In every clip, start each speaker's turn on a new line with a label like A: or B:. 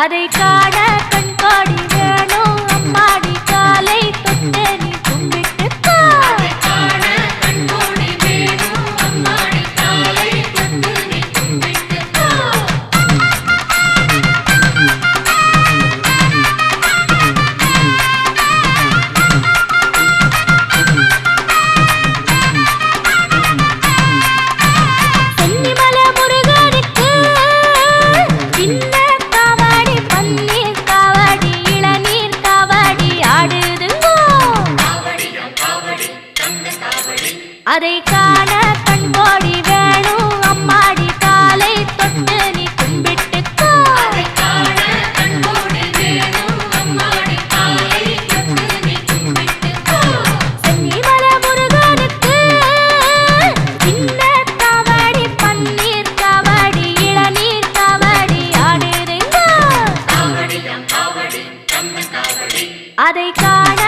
A: அதை காண அதை காண கண்கோடி வேணும் அம்மாடி காலை தொட்டு நீ கும்பிட்டுக்கோ. சென்னிமல முருகனுக்கு சின்ன காவடி பன்னீர் காவடி இளநீர் காவடி ஆடுதுங்கோ அதை காண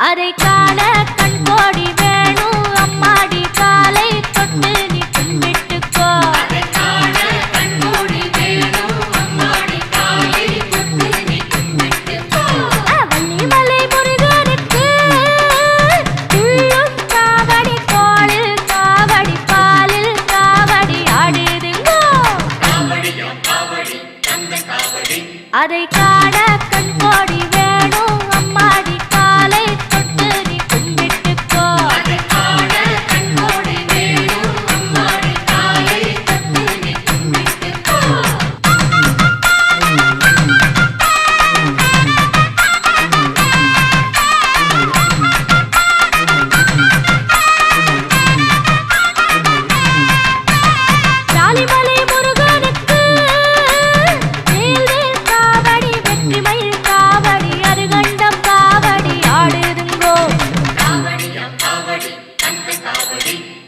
A: அதை காண கண்கோடி வேணும் அம்மாடி காலை தொட்டு நீ கும்பிட்டுக்கோ. வள்ளிமலை முருகனுக்கு துள்ளும் காவடி தோளில் காவடி பாலில் காவடி ஆடுதுங்கோ அதை காண கண்கோடி வேணும்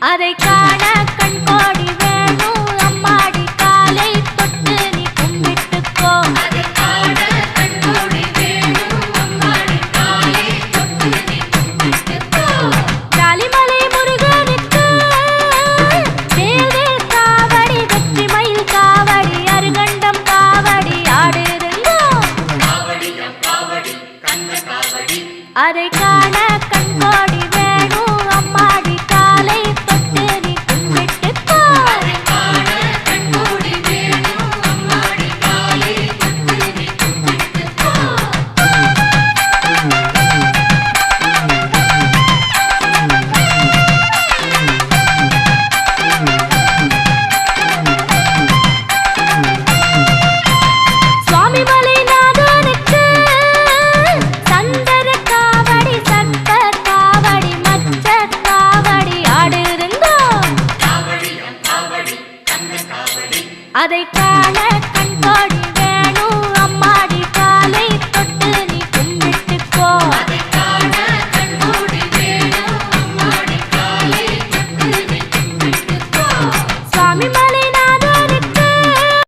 A: அதை காண கண்கோடி வேணும் அம்மாடி காலை தொட்டு நீ கும்பிட்டுக்கோ. ஜாலிமலை முருகனுக்கு வேல்வேல் காவடி வெற்றிமயில் காவடி அருகண்டம் காவடி ஆடுதுங்கோ அதை காண கண்கோடி அதை காண கண்காடி